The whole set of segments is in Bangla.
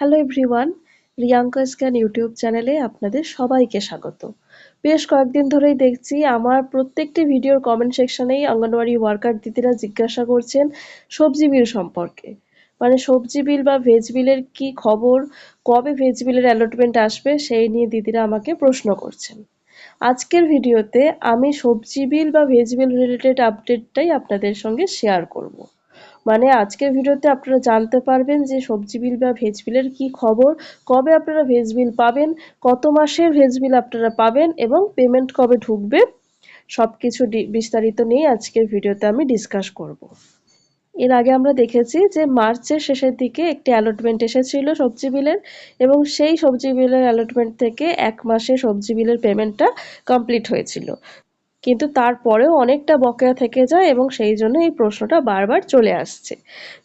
Hello everyone Riyanka scan YouTube চ্যানেলে আপনাদের সবাইকে স্বাগত। বেশ কয়েকদিন ধরেই দেখছি আমার প্রত্যেকটি ভিডিওর কমেন্ট সেকশনেই অঙ্গনওয়াড়ি ওয়ার্কার দিদিরা জিজ্ঞাসা করছেন সবজি বিল সম্পর্কে। মানে সবজি বিল বা ভেজ বিলের কি খবর, কবে ভেজ বিলের অ্যালটমেন্ট আসবে সেই নিয়ে দিদিরা আমাকে প্রশ্ন করছেন। আজকের ভিডিওতে আমি সবজি বিল বা ভেজ বিল রিলেটেড আপডেটটাই আপনাদের সঙ্গে শেয়ার করব। মানে আজকের ভিডিওতে আপনারা জানতে পারবেন যে সবজি বিল বা ভেজ বিলের কি খবর, কবে আপনারা ভেজ বিল পাবেন, কত মাসের ভেজ বিল আপনারা পাবেন এবং পেমেন্ট কবে ঢুকবে সব কিছু বিস্তারিত নিয়ে আজকের ভিডিওতে আমি ডিসকাস করব। এর আগে আমরা দেখেছি যে মার্চের শেষের দিকে একটি অ্যালটমেন্ট এসেছিল সবজি বিলের এবং সেই সবজি বিলের অ্যালটমেন্ট থেকে এক মাসে সবজি বিলের পেমেন্টটা কমপ্লিট হয়েছিল। কিন্তু তারপরেও অনেকটা বকেয়া থেকে যায় এবং সেই জন্য এই প্রশ্নটা বারবার চলে আসছে।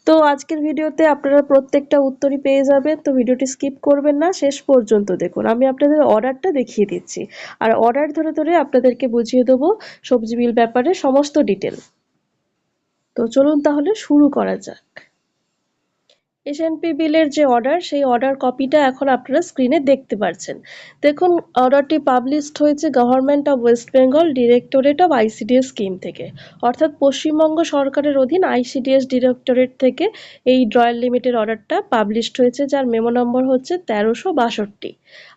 তো আজকের ভিডিওতে আপনারা প্রত্যেকটা উত্তরই পেয়ে যাবেন, তো ভিডিওটি স্কিপ করবেন না, শেষ পর্যন্ত দেখুন। আমি আপনাদের অর্ডারটা দেখিয়ে দিচ্ছি। আর অর্ডার ধরে ধরে আপনাদেরকে বুঝিয়ে দেবো সবজি বিল ব্যাপারে সমস্ত ডিটেল। তো চলুন তাহলে শুরু করা যাক। এসএনপি বিলের যে অর্ডার সেই অর্ডার কপিটা এখন আপনারা স্ক্রিনে দেখতে পাচ্ছেন দেখুন অর্ডারটি পাবলিশড হয়েছে government of West Bengal directorate of ICDS scheme থেকে। অর্থাৎ পশ্চিমবঙ্গ সরকারের অধীন আইসিডিএস ডিরেক্টরেট থেকে এই ড্রয়ার লিমিটের অর্ডারটা পাবলিশড হয়েছে, যার মেমো নম্বর হচ্ছে তেরোশো বাষট্টি।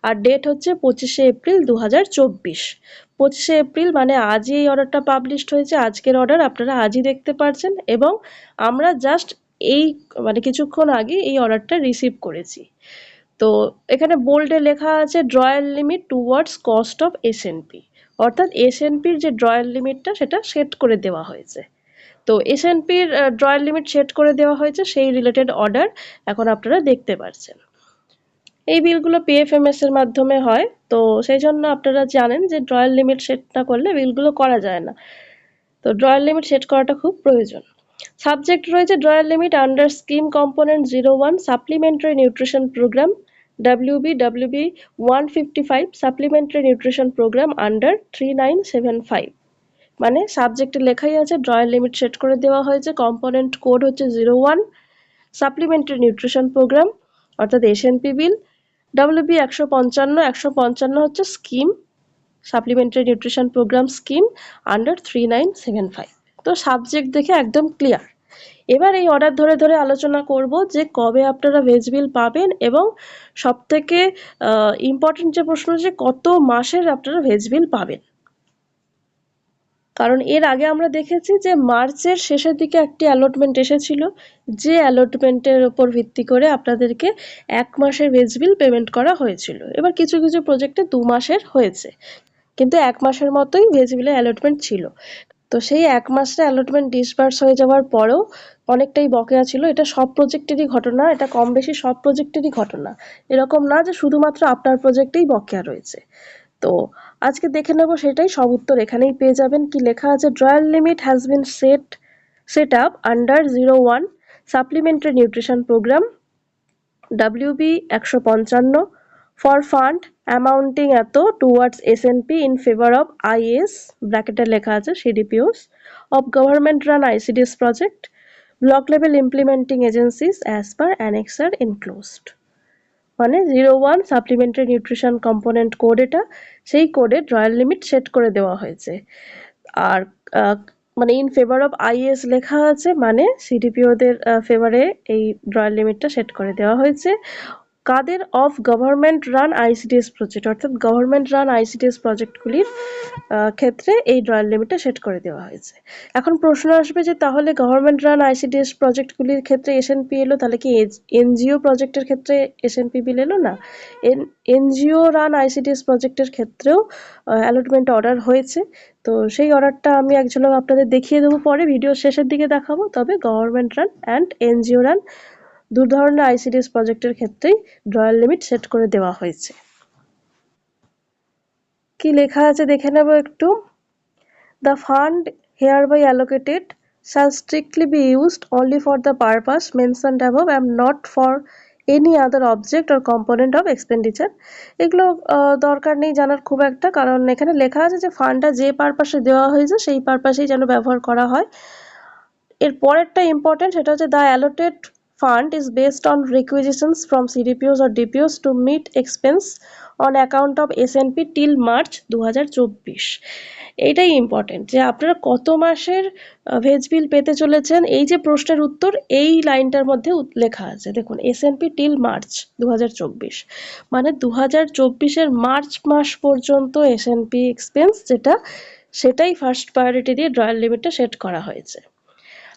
আর ডেট হচ্ছে পঁচিশে এপ্রিল দু হাজার চব্বিশ। পঁচিশে এপ্রিল মানে আজই এই অর্ডারটা পাবলিশড হয়েছে, আজকের অর্ডার আপনারা আজই দেখতে পাচ্ছেন এবং আমরা জাস্ট এই মানে কিছুক্ষণ আগে এই অর্ডারটা রিসিভ করেছি। তো এখানে বোল্ডে লেখা আছে drawal limit towards cost of SNP অর্থাৎ এসএনপির যে ড্রয়াল লিমিটটা সেটা সেট করে দেওয়া হয়েছে। তো এসএনপির ড্রয়াল লিমিট সেট করে দেওয়া হয়েছে সেই রিলেটেড অর্ডার এখন আপনারা দেখতে পাচ্ছেন এই বিলগুলো পিএফএমএস এর মাধ্যমে হয়, তো সেই জন্য আপনারা জানেন যে ড্রয়াল লিমিট সেট না করলে বিলগুলো করা যায় না। তো ড্রয়াল লিমিট সেট করাটা খুব প্রয়োজন। সাবজেক্ট রয়েছে drawer limit under scheme component zero one supplementary nutrition programme WB WB one fifty five supplementary nutrition programme under three nine seven five মানে সাবজেক্টে লেখাই আছে ড্রয়ার লিমিট সেট করে দেওয়া হয়েছে, কম্পোনেন্ট কোড হচ্ছে zero one, supplementary nutrition programme, অর্থাৎ এসএনপি বিল। ডাব্লিউবি একশো পঞ্চান্ন একশো পঞ্চান্ন হচ্ছে scheme, supplementary nutrition programme scheme under three nine seven five তো সাবজেক্ট দেখে একদম ক্লিয়ার এবার এই অর্ডার ধরে ধরে আলোচনা করব যে কবে আপনারা ভেজ বিল পাবেন এবং সবথেকে ইম্পর্টেন্ট যে প্রশ্ন যে কত মাসের আপনারা ভেজ বিল পাবেন। কারণ এর আগে আমরা দেখেছি যে মার্চের শেষের দিকে একটি অ্যালটমেন্ট এসেছিল, যে অ্যালটমেন্টের ওপর ভিত্তি করে আপনাদেরকে এক মাসের ভেজ বিল পেমেন্ট করা হয়েছিল। এবার কিছু কিছু প্রজেক্টে দু মাসের হয়েছে। কিন্তু এক মাসের মতোই ভেজ বিলের অ্যালটমেন্ট ছিল। তো সেই এক মাসের অ্যালটমেন্ট ডিসবার্স হয়ে যাওয়ার পরেও অনেকটাই বকেয়া ছিল। এটা সব প্রজেক্টেরই ঘটনা, এটা কম বেশি সব প্রজেক্টেরই ঘটনা। এরকম না যে শুধুমাত্র আপনার প্রজেক্টেই বকেয়া রয়েছে। তো আজকে দেখে নেব সেটাই, সব উত্তর এখানেই পেয়ে যাবেন। কি লেখা আছে? Drawal limit has been set set up under zero one supplementary nutrition programme WB একশো পঞ্চান্ন ফর ফান্ড অ্যামাউন্টিং এত towards SNP in favour of IS ব্র্যাকেটে লেখা আছে CDPOs of government run ICDS project block level implementing agencies as per annexure enclosed মানে zero one supplementary nutrition component code এটা, সেই কোডে ড্রয়াল লিমিট সেট করে দেওয়া হয়েছে। আর মানে ইন ফেভার অফ আইএস লেখা আছে মানে সিডিপিওদের ফেভারে এই ড্রয়াল লিমিটটা সেট করে দেওয়া হয়েছে। কাদের of government run ICDS project অর্থাৎ গভর্নমেন্ট রান আইসিডিএস প্রজেক্টগুলির ক্ষেত্রে এই ড্রয়ার লিমিটটা সেট করে দেওয়া হয়েছে। এখন প্রশ্ন আসবে যে তাহলে গভর্নমেন্ট রান আইসিডিএস প্রজেক্টগুলির ক্ষেত্রে এসএনপি এলো, তাহলে কি এনজিও প্রজেক্টের ক্ষেত্রে এসএনপি বিল এলো? না। এন এনজিও রান আইসিডিএস প্রজেক্টের ক্ষেত্রেও অ্যালটমেন্ট অর্ডার হয়েছে। তো সেই অর্ডারটা আমি এক ঝলক আপনাদের দেখিয়ে দেবো পরে। ভিডিও শেষের দিকে দেখাবো। তবে government run and NGO run দু ধরনের আইসিডিএস প্রজেক্টের ক্ষেত্রেই ড্রয়াল লিমিট সেট করে দেওয়া হয়েছে। কি লেখা আছে দেখে নেব একটু? The fund hereby allocated shall strictly be used only for the purpose mentioned above and not for any other object or component of expenditure এগুলো দরকার নেই জানার খুব একটা, কারণ এখানে লেখা আছে যে ফান্ডটা যে পারপাসে দেওয়া হয়েছে সেই পারপাসেই যেন ব্যবহার করা হয়। এর পরেরটা ইম্পর্টেন্ট সেটা হচ্ছে the allotted fund is based on requisitions from CDPOs or DPOs to meet expense on account of SNP till March দু হাজার চব্বিশ এইটাই ইম্পর্টেন্ট যে আপনারা কত মাসের ভেজ বিল পেতে চলেছেন, এই যে প্রশ্নের উত্তর, এই লাইনটার মধ্যে লেখা আছে। দেখুন এসএনপি টিল মার্চ দু মানে দু হাজার মার্চ মাস পর্যন্ত এসএনপি এক্সপেন্স যেটা, সেটাই ফার্স্ট প্রায়োরিটি দিয়ে ড্রয়াল লিমিটে সেট করা হয়েছে।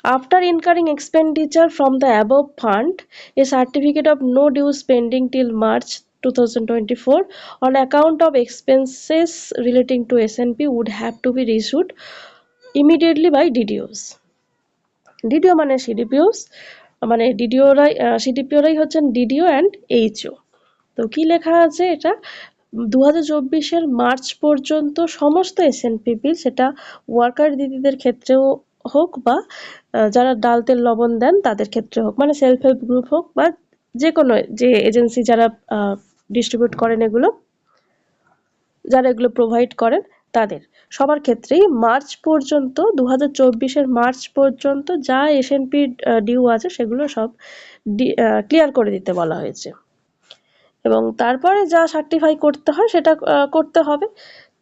After incurring expenditure from the above fund, a certificate of no due spending till March 2024 on account of expenses relating to SNP would have to be issued immediately by DDOs. DDO মানে সিডিপিওস মানে ডিডিওরাই সিডিপিওরাই হচ্ছেন ডিডিও অ্যান্ড এইচও তো কি লেখা আছে এটা দু হাজার মার্চ পর্যন্ত সমস্ত এসএনপি বিল সেটা ওয়ার্কার দিদিদের ক্ষেত্রেও হোক বা যারা ডাল, তেল, লবণ দেন, তাদের ক্ষেত্রে হোক মানে সেলফ হেল্প গ্রুপ হোক বা যে কোনো যে এজেন্সি যারা ডিস্ট্রিবিউট করেন এগুলো, যারা এগুলো প্রোভাইড করেন, তাদের। সবার ক্ষেত্রেই মার্চ পর্যন্ত দু হাজার মার্চ পর্যন্ত যা এসএনপি ডিউ আছে, সেগুলো সব ক্লিয়ার করে দিতে বলা হয়েছে। এবং তারপরে যা সার্টিফাই করতে হয়, সেটা করতে হবে।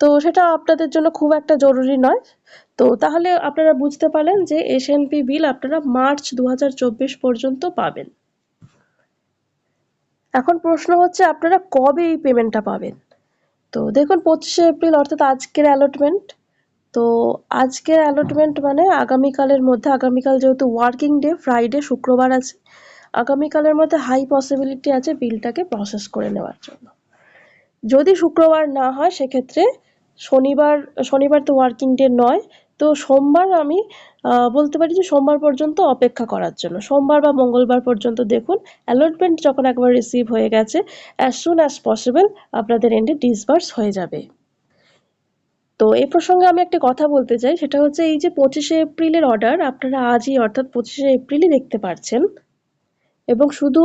তো সেটা আপনাদের জন্য খুব একটা জরুরি নয়। তো তাহলে আপনারা বুঝতে পারলেন যে এসএনপি বিল আপনারা মার্চ দু হাজার চব্বিশ পর্যন্ত পাবেন। এখন প্রশ্ন হচ্ছে আপনারা কবে এই পেমেন্টটা পাবেন? তো দেখুন, পঁচিশে এপ্রিল অর্থাৎ আজকের অ্যালটমেন্ট তো আজকের অ্যালটমেন্ট মানে আগামীকালের মধ্যে, আগামীকাল যেহেতু ওয়ার্কিং ডে ফ্রাইডে শুক্রবার আছে, আগামীকালের মধ্যে হাই পসিবিলিটি আছে বিলটাকে প্রসেস করে নেওয়ার জন্য। যদি শুক্রবার না হয়, সেক্ষেত্রে শনিবার শনিবার তো ওয়ার্কিং ডে নয়, তো সোমবার আমি বলতে পারি যে সোমবার পর্যন্ত অপেক্ষা করার জন্য। সোমবার বা মঙ্গলবার পর্যন্ত দেখুন অ্যালটমেন্ট যখন একবার রিসিভ হয়ে গেছে অ্যাজ সুন অ্যাজ পসিবল আপনাদের এন্ডে ডিসবার্স হয়ে যাবে। তো এই প্রসঙ্গে আমি একটা কথা বলতে চাই, সেটা হচ্ছে এই যে পঁচিশে এপ্রিলের অর্ডার আপনারা আজই, অর্থাৎ পঁচিশে এপ্রিলই দেখতে পাচ্ছেন এবং শুধু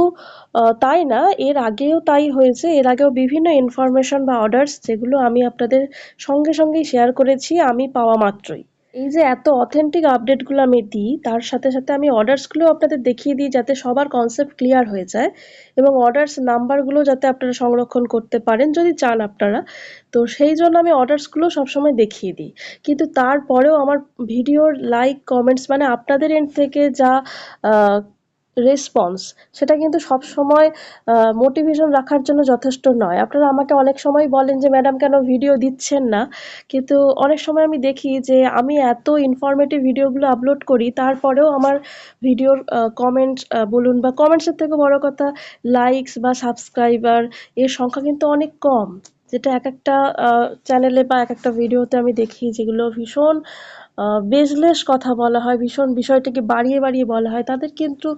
তাই না, এর আগেও তাই হয়েছে, এর আগেও বিভিন্ন ইনফরমেশন বা অর্ডারস যেগুলো আমি আপনাদের সঙ্গে সঙ্গেই শেয়ার করেছি, আমি পাওয়া মাত্রই। এই যে এত অথেন্টিক আপডেটগুলো আমি দিই, তার সাথে সাথে আমি অর্ডারসগুলো আপনাদের দেখিয়ে দিই যাতে সবার কনসেপ্ট ক্লিয়ার হয়ে যায় এবং অর্ডারস নাম্বারগুলো যাতে আপনারা সংরক্ষণ করতে পারেন যদি চান আপনারা। তো সেই জন্য আমি অর্ডারসগুলো সবসময় দেখিয়ে দিই। কিন্তু তারপরেও আমার ভিডিওর লাইক কমেন্টস মানে আপনাদের এন্ড থেকে যা রেসপন্স সেটা কিন্তু সব সময় মোটিভেশন রাখার জন্য যথেষ্ট নয়। আপনারা আমাকে অনেক সময় বলেন যে, ম্যাডাম, কেন ভিডিও দিচ্ছেন না? কিন্তু অনেক সময় আমি দেখি যে, আমি এত ইনফরমেটিভ ভিডিওগুলো আপলোড করি, তারপরেও আমার ভিডিওর কমেন্ট বলুন বা কমেন্টসের থেকে বড় কথা লাইকস বা সাবস্ক্রাইবার এর সংখ্যা কিন্তু অনেক কম। যেটা এক একটা চ্যানেলে বা এক একটা ভিডিওতে আমি দেখি, যেগুলো ভীষণ বেজলেস কথা বলা হয়, ভীষণ বিষয়টাকে বাড়িয়ে বাড়িয়ে বলা হয়, তাদের কিন্তু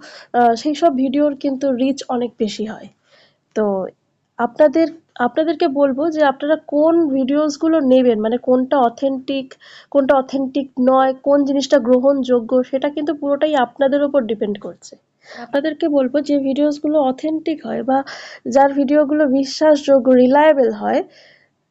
সেই সব ভিডিওর কিন্তু রিচ অনেক বেশি হয়। তো আপনাদের, আপনাদেরকে বলব যে আপনারা কোন ভিডিওসগুলো নেবেন মানে কোনটা অথেন্টিক কোনটা অথেন্টিক নয়, কোন জিনিসটা গ্রহণযোগ্য, সেটা কিন্তু পুরোটাই আপনাদের উপর ডিপেন্ড করছে। আপনাদেরকে বলব যে ভিডিওসগুলো অথেন্টিক হয় বা যার ভিডিওগুলো বিশ্বাসযোগ্য রিলায়েবল হয়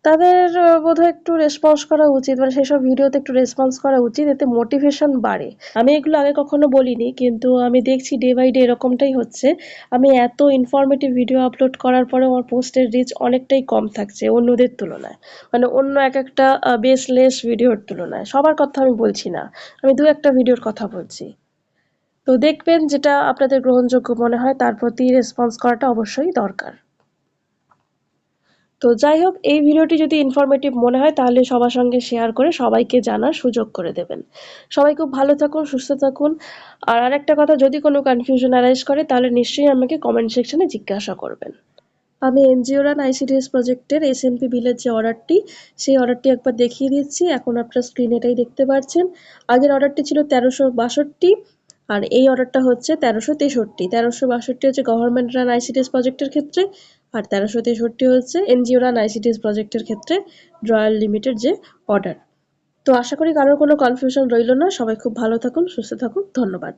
তাদের বোধহয় একটু রেসপন্স করা উচিত মানে সেসব ভিডিওতে একটু রেসপন্স করা উচিত, এতে মোটিভেশন বাড়ে। আমি এগুলো আগে কখনো বলিনি, কিন্তু আমি দেখছি ডে বাই ডে এরকমটাই হচ্ছে। আমি এত ইনফরমেটিভ ভিডিও আপলোড করার পরে আমার পোস্টের রিচ অনেকটাই কম থাকছে অন্যদের তুলনায়। মানে অন্য এক একটা বেসলেস ভিডিওর তুলনায়। সবার কথা আমি বলছি না, আমি দু একটা ভিডিওর কথা বলছি। তো দেখবেন যেটা আপনাদের গ্রহণযোগ্য মনে হয়, তার প্রতি রেসপন্স করাটা অবশ্যই দরকার। তো যাই হোক এই ভিডিওটি যদি ইনফরমেটিভ মনে হয়, তাহলে সবার সঙ্গে শেয়ার করে সবাইকে জানার সুযোগ করে দেবেন। সবাই খুব ভালো থাকুন, সুস্থ থাকুন। আর আরেকটা কথা, যদি কোনো কনফিউশন অ্যারাইজ করে, তাহলে নিশ্চয়ই আমাকে কমেন্ট সেকশনে জিজ্ঞাসা করবেন। আমি এনজিও রান আইসিডিএস প্রজেক্টের এসএনপি বিলের যে অর্ডারটি সেই অর্ডারটি একবার দেখিয়ে দিচ্ছি। এখন আপনার স্ক্রিনে এটাই দেখতে পাচ্ছেন। আগের অর্ডারটি ছিল তেরোশো বাষট্টি, আর এই অর্ডারটা হচ্ছে তেরোশো তেষট্টি। তেরোশো বাষট্টি হচ্ছে গভর্নমেন্ট রান আইসিডিএস প্রজেক্টের ক্ষেত্রে। আর তেরোশো তেষট্টি হচ্ছে এনজিও রান আইসিটিস প্রজেক্টের ক্ষেত্রে রয়্যাল লিমিটেড যে অর্ডার। তো আশা করি কারোর কোনো কনফিউশন রইল না। সবাই খুব ভালো থাকুন, সুস্থ থাকুন। ধন্যবাদ।